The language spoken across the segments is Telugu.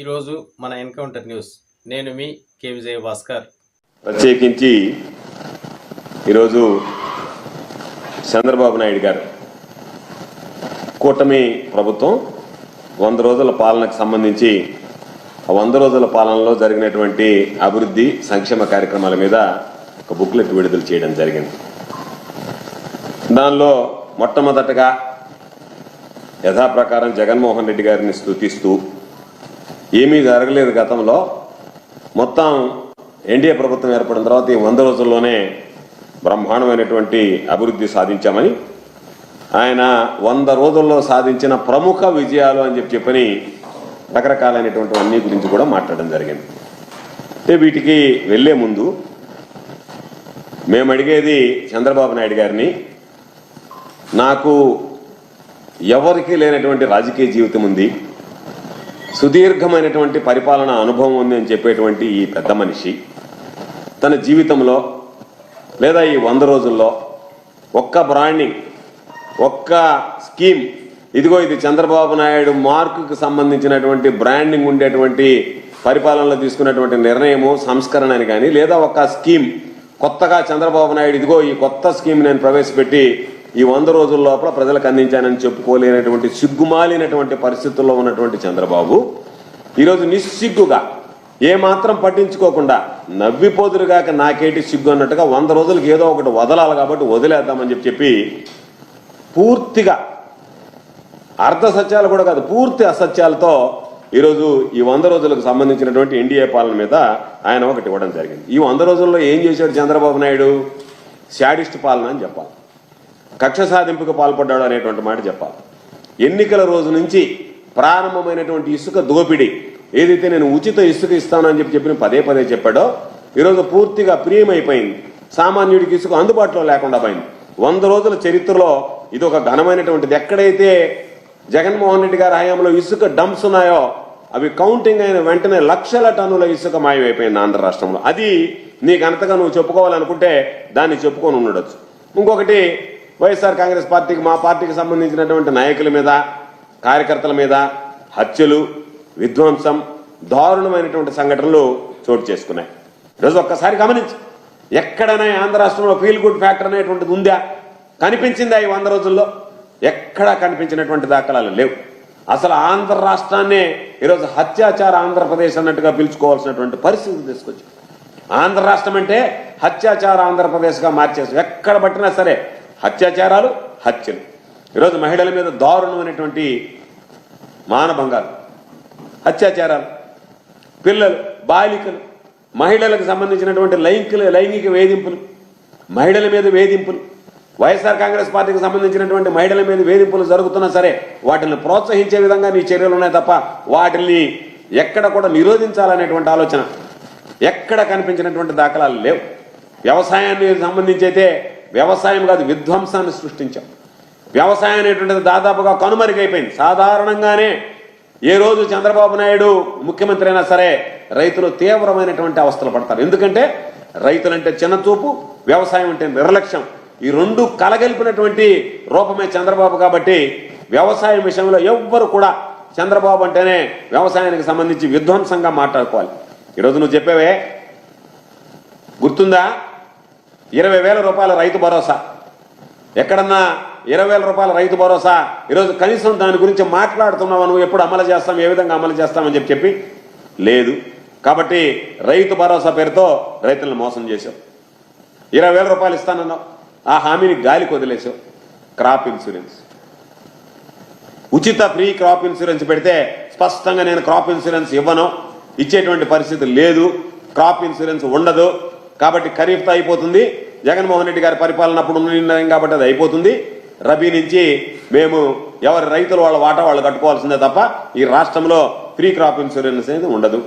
ఈరోజు మన ఎన్కౌంటర్ న్యూస్. నేను మీ కే. విజయ భాస్కర్ ప్రత్యేకించి ఈరోజు చంద్రబాబు నాయుడు గారు కూటమి ప్రభుత్వం వంద రోజుల పాలనకు సంబంధించి ఆ వంద రోజుల పాలనలో జరిగినటువంటి అభివృద్ధి సంక్షేమ కార్యక్రమాల మీద ఒక బుక్లెట్ విడుదల చేయడం జరిగింది. దానిలో మొట్టమొదటగా యథాప్రకారం జగన్మోహన్ రెడ్డి గారిని స్థుతిస్తూ ఏమీ జరగలేదు గతంలో. మొత్తం ఎన్డీఏ ప్రభుత్వం ఏర్పడిన తర్వాత ఈ వంద రోజుల్లోనే బ్రహ్మాండమైనటువంటి అభివృద్ధి సాధించామని ఆయన వంద రోజుల్లో సాధించిన ప్రముఖ విజయాలు అని చెప్పి చెప్పని రకరకాలైనటువంటి అన్ని గురించి కూడా మాట్లాడడం జరిగింది. అంటే వీటికి వెళ్ళే ముందు మేము అడిగేది చంద్రబాబు నాయుడు గారిని నాకు ఎవరికీ లేనటువంటి రాజకీయ జీవితం ఉంది సుదీర్ఘమైనటువంటి పరిపాలన అనుభవం ఉంది అని చెప్పేటువంటి ఈ పెద్ద మనిషి తన జీవితంలో లేదా ఈ వంద రోజుల్లో ఒక్క బ్రాండింగ్ ఒక్క స్కీమ్ ఇదిగో ఇది చంద్రబాబు నాయుడు మార్కుకు సంబంధించినటువంటి బ్రాండింగ్ ఉండేటువంటి పరిపాలనలో తీసుకున్నటువంటి నిర్ణయము సంస్కరణ అని కానీ లేదా ఒక స్కీమ్ కొత్తగా చంద్రబాబు నాయుడు ఇదిగో ఈ కొత్త స్కీమ్ నేను ప్రవేశపెట్టి ఈ వంద రోజుల లోపల ప్రజలకు అందించానని చెప్పుకోలేనటువంటి సిగ్గుమాలినటువంటి పరిస్థితుల్లో ఉన్నటువంటి చంద్రబాబు ఈరోజు నిస్సిగ్గుగా ఏమాత్రం పట్టించుకోకుండా నవ్విపోదురుగాక నాకేటి సిగ్గు అన్నట్టుగా వంద రోజులకి ఏదో ఒకటి వదలాలి కాబట్టి వదిలేద్దామని చెప్పి చెప్పి పూర్తిగా అర్ధ సత్యాలు కూడా కాదు పూర్తి అసత్యాలతో ఈరోజు ఈ వంద రోజులకు సంబంధించినటువంటి ఎన్డీఏ పాలన మీద ఆయన ఒకటి ఇవ్వడం జరిగింది. ఈ వంద రోజుల్లో ఏం చేశాడు చంద్రబాబు నాయుడు? శాడిస్ట్ పాలన అని చెప్పాలి. కక్ష సాధింపుకు పాల్పడ్డాడు అనేటువంటి మాట చెప్పాలి. ఎన్నికల రోజు నుంచి ప్రారంభమైనటువంటి ఇసుక దోపిడీ ఏదైతే నేను ఉచిత ఇసుక ఇస్తానని చెప్పి చెప్పిన పదే పదే చెప్పాడో ఈరోజు పూర్తిగా ప్రియమైపోయింది. సామాన్యుడికి ఇసుక అందుబాటులో లేకుండా పోయింది. వంద రోజుల చరిత్రలో ఇది ఒక ఘనమైనటువంటిది. ఎక్కడైతే జగన్మోహన్ రెడ్డి గారి హయాంలో ఇసుక డంప్స్ ఉన్నాయో అవి కౌంటింగ్ అయిన వెంటనే లక్షల టన్నుల ఇసుక మాయమైపోయింది ఆంధ్ర రాష్ట్రంలో. అది నీకు అంతగా నువ్వు చెప్పుకోవాలనుకుంటే దాన్ని చెప్పుకొని ఉండొచ్చు. ఇంకొకటి వైఎస్ఆర్ కాంగ్రెస్ పార్టీకి మా పార్టీకి సంబంధించినటువంటి నాయకుల మీద కార్యకర్తల మీద హత్యలు విధ్వంసం దారుణమైనటువంటి సంఘటనలు చోటు చేసుకున్నాయి. ఈరోజు ఒక్కసారి గమనించి ఎక్కడైనా ఆంధ్ర రాష్ట్రంలో ఫీల్ గుడ్ ఫ్యాక్టర్ అనేటువంటిది ఉందా? కనిపించిందా ఈ వంద రోజుల్లో? ఎక్కడా కనిపించినటువంటి దాఖలాలు లేవు. అసలు ఆంధ్ర రాష్ట్రాన్నే ఈరోజు హత్యాచార ఆంధ్రప్రదేశ్ అన్నట్టుగా పిలుచుకోవాల్సినటువంటి పరిస్థితి తీసుకొచ్చి ఆంధ్ర రాష్ట్రం అంటే హత్యాచార ఆంధ్రప్రదేశ్గా మార్చేసి. ఎక్కడ పట్టినా సరే హత్యాచారాలు హత్యలు. ఈరోజు మహిళల మీద దారుణమైనటువంటి మానభంగాలు అత్యాచారాలు పిల్లలు బాలికలు మహిళలకు సంబంధించినటువంటి లైంగిక లైంగిక వేధింపులు మహిళల మీద వేధింపులు వైఎస్ఆర్ కాంగ్రెస్ పార్టీకి సంబంధించినటువంటి మహిళల మీద వేధింపులు జరుగుతున్నా సరే వాటిని ప్రోత్సహించే విధంగా నీ చర్యలు ఉన్నాయి తప్ప వాటిని ఎక్కడ కూడా నిరోధించాలనేటువంటి ఆలోచన ఎక్కడ కనిపించినటువంటి దాఖలాలు లేవు. వ్యవసాయాన్ని సంబంధించి అయితే వ్యవసాయం కాదు విధ్వంసాన్ని సృష్టించాం. వ్యవసాయం అనేటువంటిది దాదాపుగా కనుమరుగైపోయింది సాధారణంగానే ఏ రోజు చంద్రబాబు నాయుడు ముఖ్యమంత్రి అయినా సరే రైతులు తీవ్రమైనటువంటి అవస్థలు పడతారు. ఎందుకంటే రైతులంటే చిన్నచూపు వ్యవసాయం అంటే నిర్లక్ష్యం. ఈ రెండు కలగలిపినటువంటి రూపమే చంద్రబాబు కాబట్టి వ్యవసాయం విషయంలో ఎవ్వరు కూడా చంద్రబాబు అంటేనే వ్యవసాయానికి సంబంధించి విధ్వంసంగా మాట్లాడుకోవాలి. ఈరోజు నువ్వు చెప్పేవే? గుర్తుందా? ఇరవై వేల రూపాయల రైతు భరోసా. ఎక్కడన్నా ఇరవై వేల రూపాయల రైతు భరోసా. ఈరోజు కనీసం దాని గురించి మాట్లాడుతున్నావా? నువ్వు ఎప్పుడు అమలు చేస్తాం? ఏ విధంగా అమలు చేస్తామని చెప్పి చెప్పి లేదు. కాబట్టి రైతు భరోసా పేరుతో రైతులను మోసం చేశావు. ఇరవై వేల రూపాయలు ఇస్తానన్నావు. ఆ హామీని గాలికి వదిలేసావు క్రాప్ ఇన్సూరెన్స్. ఉచిత ఫ్రీ క్రాప్ ఇన్సూరెన్స్ పెడితే స్పష్టంగా నేను క్రాప్ ఇన్సూరెన్స్ ఇవ్వను. ఇచ్చేటువంటి పరిస్థితి లేదు. క్రాప్ ఇన్సూరెన్స్ ఉండదు. కాబట్టి ఖరీఫ్తో అయిపోతుంది. జగన్మోహన్ రెడ్డి గారి పరిపాలన అప్పుడు నిర్ణయం కాబట్టి అది అయిపోతుంది. రబీ నుంచి మేము ఎవరి రైతులు వాళ్ళ వాటా వాళ్ళు కట్టుకోవాల్సిందే తప్ప ఈ రాష్ట్రంలో ప్రీ క్రాప్ ఇన్సూరెన్స్ అనేది ఉండదు.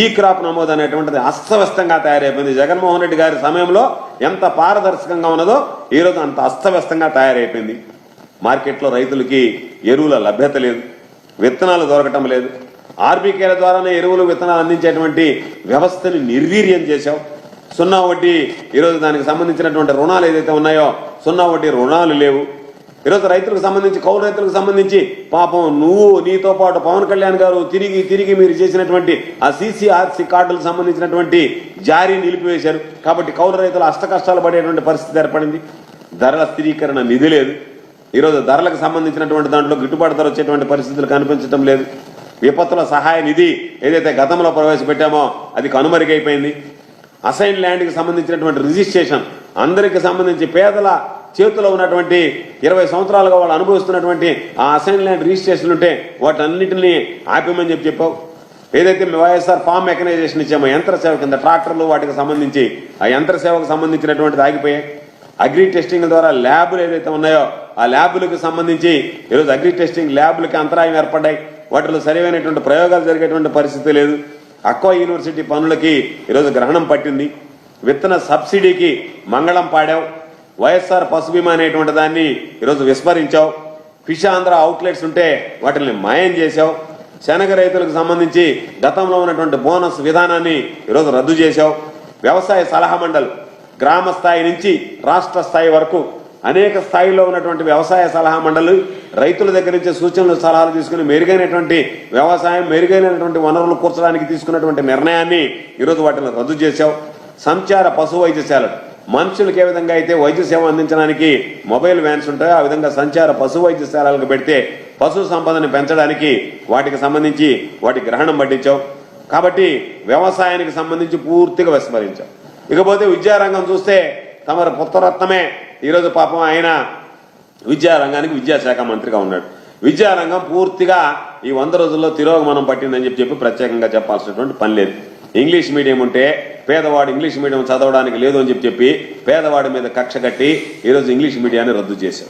ఈ క్రాప్ నమోదు అనేటువంటిది అస్తవ్యస్తంగా తయారైపోయింది. జగన్మోహన్ రెడ్డి గారి సమయంలో ఎంత పారదర్శకంగా ఉన్నదో ఈరోజు అంత అస్తవ్యస్తంగా తయారైపోయింది. మార్కెట్లో రైతులకి ఎరువుల లభ్యత లేదు. విత్తనాలు దొరకటం లేదు. ఆర్బీకేల ద్వారానే ఎరువులు విత్తనాలు అందించేటువంటి వ్యవస్థని నిర్వీర్యం చేశావు. సున్నా వడ్డీ ఈరోజు దానికి సంబంధించినటువంటి రుణాలు ఏదైతే ఉన్నాయో సున్నా వడ్డీ రుణాలు లేవు. ఈరోజు రైతులకు సంబంధించి కౌలు రైతులకు సంబంధించి పాపం నువ్వు నీతో పాటు పవన్ కళ్యాణ్ గారు తిరిగి తిరిగి మీరు చేసినటువంటి ఆ సీసీఆర్సీ కార్డులకు సంబంధించినటువంటి జారీ నిలిపివేశారు. కాబట్టి కౌలు రైతులు అష్ట కష్టాలు పడేటువంటి పరిస్థితి ఏర్పడింది. ధరల స్థిరీకరణ నిధి లేదు. ఈరోజు ధరలకు సంబంధించినటువంటి దాంట్లో గిట్టుబాటు ధర వచ్చేటువంటి పరిస్థితులు కనిపించడం లేదు. విపత్తుల సహాయ నిధి ఏదైతే గతంలో ప్రవేశపెట్టామో అది కనుమరుగైపోయింది. అసైన్ ల్యాండ్కి సంబంధించినటువంటి రిజిస్ట్రేషన్ అందరికి సంబంధించి పేదల చేతిలో ఉన్నటువంటి ఇరవై సంవత్సరాలుగా వాళ్ళు అనుభవిస్తున్నటువంటి ఆ అసైన్ ల్యాండ్ రిజిస్ట్రేషన్ ఉంటే వాటన్నిటిని ఆపేమని చెప్పి చెప్పావు. ఏదైతే వైఎస్ఆర్ ఫామ్ మెకనైజేషన్ ఇచ్చామో యంత్ర సేవ కింద ట్రాక్టర్లు వాటికి సంబంధించి ఆ యంత్ర సేవకు సంబంధించినటువంటిది ఆగిపోయాయి. అగ్రి టెస్టింగ్ ద్వారా ల్యాబులు ఏదైతే ఉన్నాయో ఆ ల్యాబులకు సంబంధించి ఈరోజు అగ్రి టెస్టింగ్ ల్యాబులకి అంతరాయం ఏర్పడ్డాయి. వాటిలో సరైనటువంటి ప్రయోగాలు జరిగేటువంటి పరిస్థితి లేదు. అక్వా యూనివర్సిటీ పనులకి ఈరోజు గ్రహణం పట్టింది. విత్తన సబ్సిడీకి మంగళం పాడావు. వైఎస్ఆర్ పశు బీమా అనేటువంటి దాన్ని ఈరోజు విస్మరించావు. ఫిష్ ఆంధ్ర అవుట్లెట్స్ ఉంటే వాటిని మాయం చేశావు. శనగ రైతులకు సంబంధించి గతంలో ఉన్నటువంటి బోనస్ విధానాన్ని ఈరోజు రద్దు చేశావు. వ్యవసాయ సలహా మండలి గ్రామ స్థాయి నుంచి రాష్ట్ర స్థాయి వరకు అనేక స్థాయిలో ఉన్నటువంటి వ్యవసాయ సలహా మండలి రైతుల దగ్గర నుంచి సూచనలు సలహాలు తీసుకుని మెరుగైనటువంటి వ్యవసాయం మెరుగైనటువంటి వనరులు కూర్చడానికి తీసుకున్నటువంటి నిర్ణయాన్ని ఈరోజు వాటిని రద్దు చేశావు. సంచార పశు వైద్యశాలలు మనుషులకు ఏ విధంగా అయితే వైద్య సేవ అందించడానికి మొబైల్ వ్యాన్స్ ఉంటాయో ఆ విధంగా సంచార పశు వైద్యశాలలకు పెడితే పశు సంపదని పెంచడానికి వాటికి సంబంధించి వాటి గ్రహణం పట్టించావు. కాబట్టి వ్యవసాయానికి సంబంధించి పూర్తిగా విస్మరించావు. ఇకపోతే విద్యారంగం చూస్తే తమరు పుత్రరత్నమే ఈరోజు పాపం ఆయన విద్యారంగానికి విద్యాశాఖ మంత్రిగా ఉన్నాడు. విద్యారంగం పూర్తిగా ఈ వంద రోజుల్లో తిరోగమనం పట్టిందని చెప్పి చెప్పి ప్రత్యేకంగా చెప్పాల్సినటువంటి పని లేదు. ఇంగ్లీష్ మీడియం ఉంటే పేదవాడు ఇంగ్లీష్ మీడియం చదవడానికి లేదు అని చెప్పి చెప్పి పేదవాడి మీద కక్ష కట్టి ఈరోజు ఇంగ్లీష్ మీడియాన్ని రద్దు చేశాం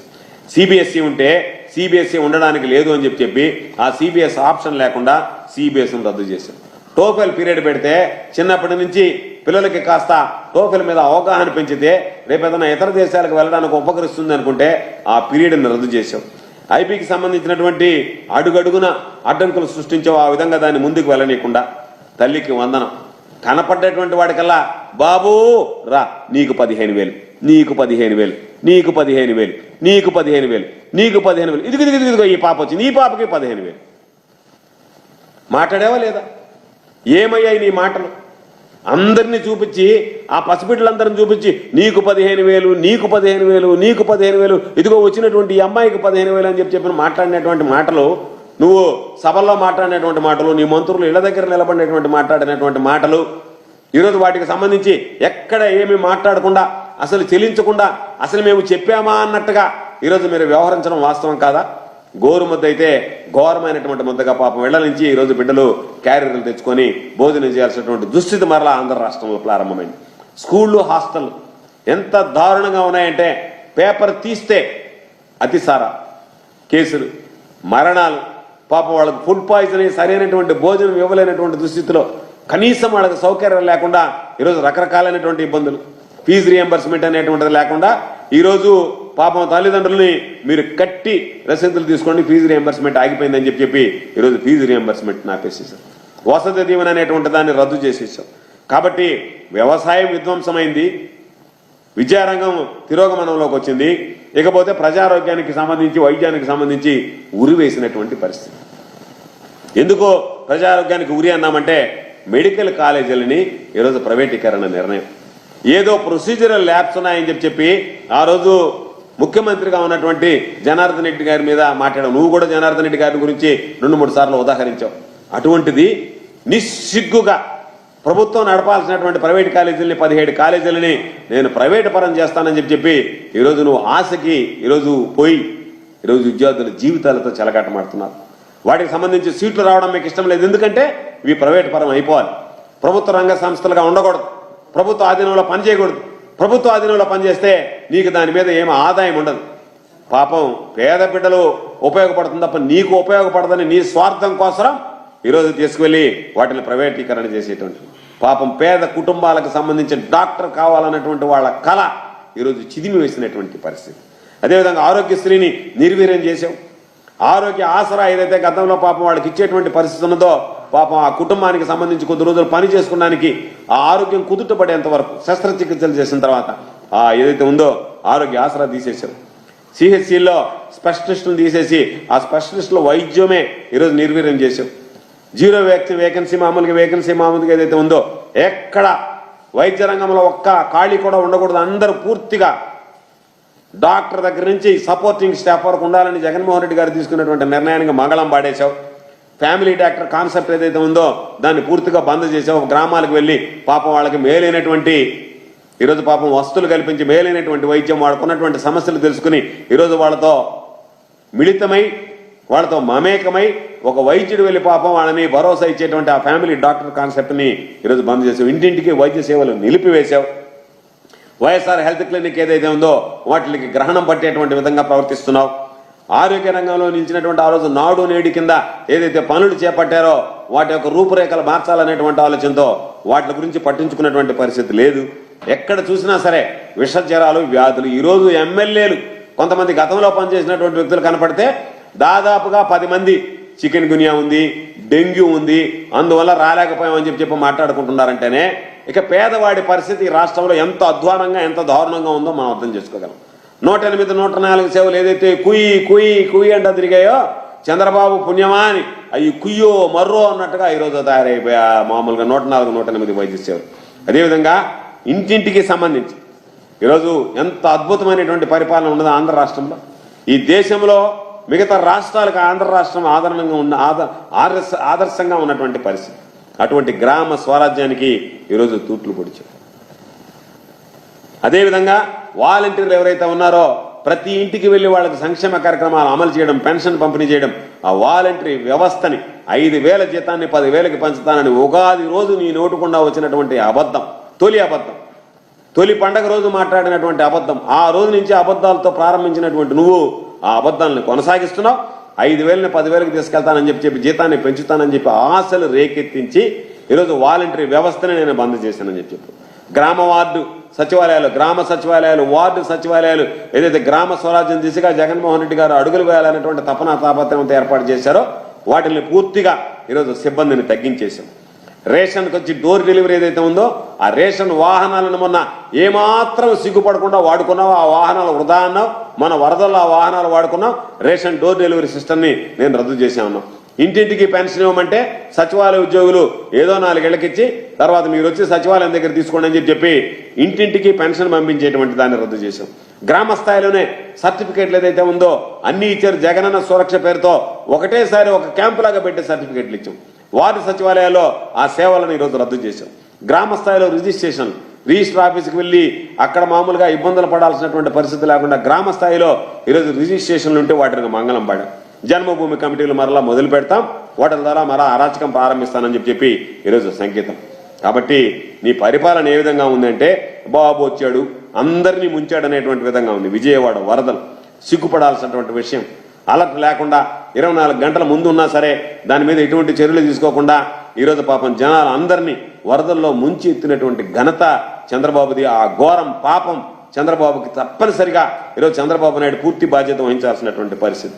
సిబిఎస్ఈ ఉంటే సిబిఎస్ఈ ఉండడానికి లేదు అని చెప్పి చెప్పి ఆ సిబిఎస్ ఆప్షన్ లేకుండా సిబిఎస్ఈని రద్దు చేశాం టోఫెల్ పీరియడ్ పెడితే చిన్నప్పటి నుంచి పిల్లలకి కాస్త టోఫెల్ మీద అవగాహన పెంచితే రేపు ఏదైనా ఇతర దేశాలకు వెళ్ళడానికి ఉపకరిస్తుంది అనుకుంటే ఆ పీరియడ్ని రద్దు చేశాం. ఐపీకి సంబంధించినటువంటి అడుగడుగున అడ్డంకులు సృష్టించావు ఆ విధంగా దాన్ని ముందుకు వెళ్ళనీయకుండా. తల్లికి వందనం. కనపడ్డటువంటి వాడికల్లా బాబూ రా నీకు పదిహేను వేలు నీకు పదిహేను వేలు నీకు పదిహేను వేలు నీకు పదిహేను వేలు నీకు పదిహేను వేలు ఇదిగు ఇదిగో ఇదిగో ఈ పాప వచ్చింది ఈ పాపకి పదిహేను వేలు. మాట్లాడావా లేదా? ఏమయ్యాయి నీ మాటలు? అందరినీ చూపించి ఆ పసిబిడ్డలందరిని చూపించి నీకు పదిహేను వేలు నీకు పదిహేను వేలు నీకు పదిహేను వేలు ఇదిగో వచ్చినటువంటి ఈ అమ్మాయికి పదిహేను వేలు అని చెప్పి చెప్పిన మాట్లాడినటువంటి మాటలు నువ్వు సభల్లో మాట్లాడినటువంటి మాటలు నీ మంత్రులు ఇళ్ళ దగ్గర నిలబడినటువంటి మాట్లాడినటువంటి మాటలు ఈరోజు వాటికి సంబంధించి ఎక్కడ ఏమి మాట్లాడకుండా అసలు చెల్లించకుండా అసలు మేము చెప్పామా అన్నట్టుగా ఈరోజు మీరు వ్యవహరించడం వాస్తవం కాదా? గోరు ముద్ద అయితే ఘోరమైనటువంటి ముద్దగా పాపం ఇళ్ళ నుంచి ఈరోజు బిడ్డలు క్యారియర్లు తెచ్చుకొని భోజనం చేయాల్సినటువంటి దుస్థితి మరలా ఆంధ్ర రాష్ట్రంలో ప్రారంభమైంది. స్కూళ్ళు హాస్టల్ ఎంత దారుణంగా ఉన్నాయంటే పేపర్ తీస్తే అతిసార కేసులు మరణాలు పాపం వాళ్ళకు ఫుడ్ పాయిజన్ సరైనటువంటి భోజనం ఇవ్వలేనటువంటి దుస్థితిలో కనీసం వాళ్ళకి సౌకర్యం లేకుండా ఈరోజు రకరకాలైనటువంటి ఇబ్బందులు ఫీజు రియంబర్స్మెంట్ అనేటువంటిది లేకుండా ఈరోజు పాపం తల్లిదండ్రుల్ని మీరు కట్టి రసీదులు తీసుకోండి ఫీజు రియంబర్స్మెంట్ ఆగిపోయిందని చెప్పి చెప్పి ఈరోజు ఫీజు రియంబర్స్మెంట్ ఆపేసేసాం వసతి దీవెన అనేటువంటి దాన్ని రద్దు చేసేసాం కాబట్టి వ్యవసాయం విధ్వంసమైంది విద్యారంగం తిరోగమనంలోకి వచ్చింది ఇకపోతే ప్రజారోగ్యానికి సంబంధించి వైద్యానికి సంబంధించి ఉరి వేసినటువంటి పరిస్థితి. ఎందుకో ప్రజారోగ్యానికి ఉరి అన్నామంటే మెడికల్ కాలేజీలని ఈరోజు ప్రైవేటీకరణ నిర్ణయం. ఏదో ప్రొసీజరల్ ల్యాబ్స్ ఉన్నాయని చెప్పి చెప్పి ఆ రోజు ముఖ్యమంత్రిగా ఉన్నటువంటి జనార్దన్ రెడ్డి గారి మీద మాట్లాడావు. నువ్వు కూడా జనార్దన్ రెడ్డి గారి గురించి రెండు మూడు సార్లు ఉదాహరించావు. అటువంటిది నిస్సిగ్గుగా ప్రభుత్వం నడపాల్సినటువంటి ప్రైవేట్ కాలేజీలని పదిహేడు కాలేజీలని నేను ప్రైవేట్ పరం చేస్తానని చెప్పి చెప్పి ఈరోజు నువ్వు ఆశకి ఈరోజు పోయి ఈరోజు విద్యార్థుల జీవితాలతో చెలగాటమాడుతున్నారు వాటికి సంబంధించి సీట్లు రావడం మీకు ఇష్టం లేదు. ఎందుకంటే ఇవి ప్రైవేట్ పరం అయిపోవాలి. ప్రభుత్వ రంగ సంస్థలుగా ఉండకూడదు. ప్రభుత్వ ఆధీనంలో పనిచేయకూడదు. ప్రభుత్వ ఆధీనంలో పనిచేస్తే నీకు దాని మీద ఏమి ఆదాయం ఉండదు. పాపం పేద బిడ్డలు ఉపయోగపడుతుంది తప్ప నీకు ఉపయోగపడదని నీ స్వార్థం కోసం ఈరోజు తీసుకువెళ్ళి వాటిని ప్రైవేటీకరణ చేసేటువంటి పాపం పేద కుటుంబాలకు సంబంధించిన డాక్టర్ కావాలన్నటువంటి వాళ్ళ కళ ఈరోజు చిదిమి వేసినటువంటి పరిస్థితి. అదేవిధంగా ఆరోగ్యశ్రీని నిర్వీర్యం చేసావు ఆరోగ్య ఆసరా ఏదైతే గతంలో పాపం వాళ్ళకి ఇచ్చేటువంటి పరిస్థితి ఉన్నదో పాపం ఆ కుటుంబానికి సంబంధించి కొద్ది రోజులు పని చేసుకోవడానికి ఆ ఆరోగ్యం కుదుటపడేంత వరకు శస్త్రచికిత్సలు చేసిన తర్వాత ఆ ఏదైతే ఉందో ఆరోగ్య ఆసరా తీసేశారు. సిహెచ్సిలో స్పెషలిస్టులు తీసేసి ఆ స్పెషలిస్టుల వైద్యమే ఈరోజు నిర్వీర్యం చేశాం జీరో వేకెన్సీ వేకెన్సీ మామూలుగా వేకెన్సీ మామూలుగా ఏదైతే ఉందో ఎక్కడ వైద్య రంగంలో ఒక్క ఖాళీ కూడా ఉండకూడదు. అందరూ పూర్తిగా డాక్టర్ దగ్గర నుంచి సపోర్టింగ్ స్టాఫ్ వరకు ఉండాలని జగన్మోహన్ రెడ్డి గారు తీసుకున్నటువంటి నిర్ణయానికి మంగళం పాడేశావు. ఫ్యామిలీ డాక్టర్ కాన్సెప్ట్ ఏదైతే ఉందో దాన్ని పూర్తిగా బంద్ చేసి ఒక గ్రామాలకు వెళ్ళి పాపం వాళ్ళకి మేలైనటువంటి ఈరోజు పాపం వస్తువులు కల్పించి మేలైనటువంటి వైద్యం వాళ్ళకున్నటువంటి సమస్యలు తెలుసుకుని ఈరోజు వాళ్ళతో మిళితమై వాళ్ళతో మమేకమై ఒక వైద్యుడు వెళ్ళి పాపం వాళ్ళని భరోసా ఇచ్చేటువంటి ఆ ఫ్యామిలీ డాక్టర్ కాన్సెప్ట్ని ఈరోజు బంద్ చేసావు. ఇంటింటికి వైద్య సేవలు నిలిపివేశావు. వైఎస్ఆర్ హెల్త్ క్లినిక్ ఏదైతే ఉందో వాటికి గ్రహణం పట్టేటువంటి విధంగా ప్రవర్తిస్తున్నావు. ఆరోగ్య రంగంలో నిలిచినటువంటి ఆ రోజు నాడు నేడు కింద ఏదైతే పనులు చేపట్టారో వాటి యొక్క రూపురేఖలు మార్చాలనేటువంటి ఆలోచనతో వాటి గురించి పట్టించుకున్నటువంటి పరిస్థితి లేదు. ఎక్కడ చూసినా సరే విషజ్వరాలు వ్యాధులు. ఈరోజు ఎమ్మెల్యేలు కొంతమంది గతంలో పనిచేసినటువంటి వ్యక్తులు కనపడితే దాదాపుగా పది మంది చికెన్ గునియా ఉంది డెంగ్యూ ఉంది. అందువల్ల రాలేకపోయామని చెప్పి చెప్పి మాట్లాడుకుంటున్నారంటేనే ఇక పేదవాడి పరిస్థితి ఈ రాష్ట్రంలో ఎంత అధ్వానంగా ఎంత దారుణంగా ఉందో మనం అర్థం చేసుకోగలం. నూట ఎనిమిది నూట నాలుగు సేవలు ఏదైతే కుయ్యి కుయ్యి కుయ్యి అంట తిరిగాయో చంద్రబాబు పుణ్యమా అని అవి కుయ్యో మర్రో అన్నట్టుగా ఈరోజు తయారైపోయా మామూలుగా నూట నాలుగు నూట ఎనిమిది వైద్య సేవలు. అదేవిధంగా ఇంటింటికి సంబంధించి. ఈరోజు ఎంత అద్భుతమైనటువంటి పరిపాలన ఉన్నది ఆంధ్ర రాష్ట్రంలో. ఈ దేశంలో మిగతా రాష్ట్రాలకు ఆంధ్ర రాష్ట్రం ఆదరణంగా ఉన్న ఆదర్శ ఆదర్శంగా ఉన్నటువంటి పరిస్థితి. అటువంటి గ్రామ స్వరాజ్యానికి ఈరోజు తూట్లు పొడిచారు. అదేవిధంగా వాలంటీర్లు ఎవరైతే ఉన్నారో ప్రతి ఇంటికి వెళ్ళి వాళ్ళకి సంక్షేమ కార్యక్రమాలు అమలు చేయడం పెన్షన్ పంపిణీ చేయడం ఆ వాలంటరీ వ్యవస్థని ఐదు వేల జీతాన్ని పదివేలకి పంచుతానని ఉగాది రోజు నీ నోటుకుండా వచ్చినటువంటి అబద్ధం తొలి అబద్ధం. తొలి పండగ రోజు మాట్లాడినటువంటి అబద్ధం ఆ రోజు నుంచి అబద్ధాలతో ప్రారంభించినటువంటి నువ్వు ఆ అబద్ధాలను కొనసాగిస్తున్నావు. ఐదు వేలని పదివేలకు తీసుకెళ్తానని చెప్పి చెప్పి జీతాన్ని పెంచుతానని చెప్పి ఆశలు రేకెత్తించి ఈరోజు వాలంటరీ వ్యవస్థని నేను బంద్ చేశానని చెప్పి. గ్రామ వార్డు సచివాలయాలు గ్రామ సచివాలయాలు వార్డు సచివాలయాలు ఏదైతే గ్రామ స్వరాజ్యం దిశగా జగన్మోహన్ రెడ్డి గారు అడుగులు వేయాలనేటువంటి తపన తాపత్రయంతో ఏర్పాటు చేశారో వాటిని పూర్తిగా ఈరోజు సిబ్బందిని తగ్గించేశాం. రేషన్కి వచ్చి డోర్ డెలివరీ ఏదైతే ఉందో ఆ రేషన్ వాహనాలను మొన్న ఏమాత్రం సిగ్గుపడకుండా వాడుకున్నావు ఆ వాహనాలు వృధా అన్నావు. మన వరదల్లో ఆ వాహనాలు వాడుకున్నాం రేషన్ డోర్ డెలివరీ సిస్టమ్ని నేను రద్దు చేశాను. ఇంటింటికి పెన్షన్ ఇవ్వమంటే సచివాలయ ఉద్యోగులు ఏదో నాలుగేళ్ళకిచ్చి తర్వాత మీరు వచ్చి సచివాలయం దగ్గర తీసుకోండి అని చెప్పి చెప్పి ఇంటింటికి పెన్షన్ పంపించేటువంటి దాన్ని రద్దు చేశాం. గ్రామ స్థాయిలోనే సర్టిఫికేట్లు ఏదైతే ఉందో అన్ని ఇచ్చారు. జగనన్న సురక్ష పేరుతో ఒకటేసారి ఒక క్యాంపు లాగా పెట్టే సర్టిఫికేట్లు ఇచ్చాం. వార్డు సచివాలయాల్లో ఆ సేవలను ఈరోజు రద్దు చేశాం. గ్రామ స్థాయిలో రిజిస్ట్రేషన్ రిజిస్టర్ ఆఫీస్కి వెళ్ళి అక్కడ మామూలుగా ఇబ్బందులు పడాల్సినటువంటి పరిస్థితి లేకుండా గ్రామ స్థాయిలో ఈరోజు రిజిస్ట్రేషన్లు ఉంటే వాటికి మంగళం పడాం. జన్మభూమి కమిటీలు మరలా మొదలు పెడతాం. వాటి ద్వారా మరలా అరాచకం ప్రారంభిస్తానని చెప్పి చెప్పి ఈరోజు సంకేతం. కాబట్టి నీ పరిపాలన ఏ విధంగా ఉందంటే బాబు వచ్చాడు అందరినీ ముంచాడు అనేటువంటి విధంగా ఉంది. విజయవాడ వరదలు సిగ్గుపడాల్సినటువంటి విషయం. అలర్ట్ లేకుండా ఇరవై నాలుగు గంటల ముందు ఉన్నా సరే దాని మీద ఎటువంటి చర్యలు తీసుకోకుండా ఈరోజు పాపం జనాలు అందరినీ వరదల్లో ముంచి ఎత్తినటువంటి ఘనత చంద్రబాబుది. ఆ ఘోరం పాపం చంద్రబాబుకి తప్పనిసరిగా ఈరోజు చంద్రబాబు నాయుడు పూర్తి బాధ్యత వహించాల్సినటువంటి పరిస్థితి.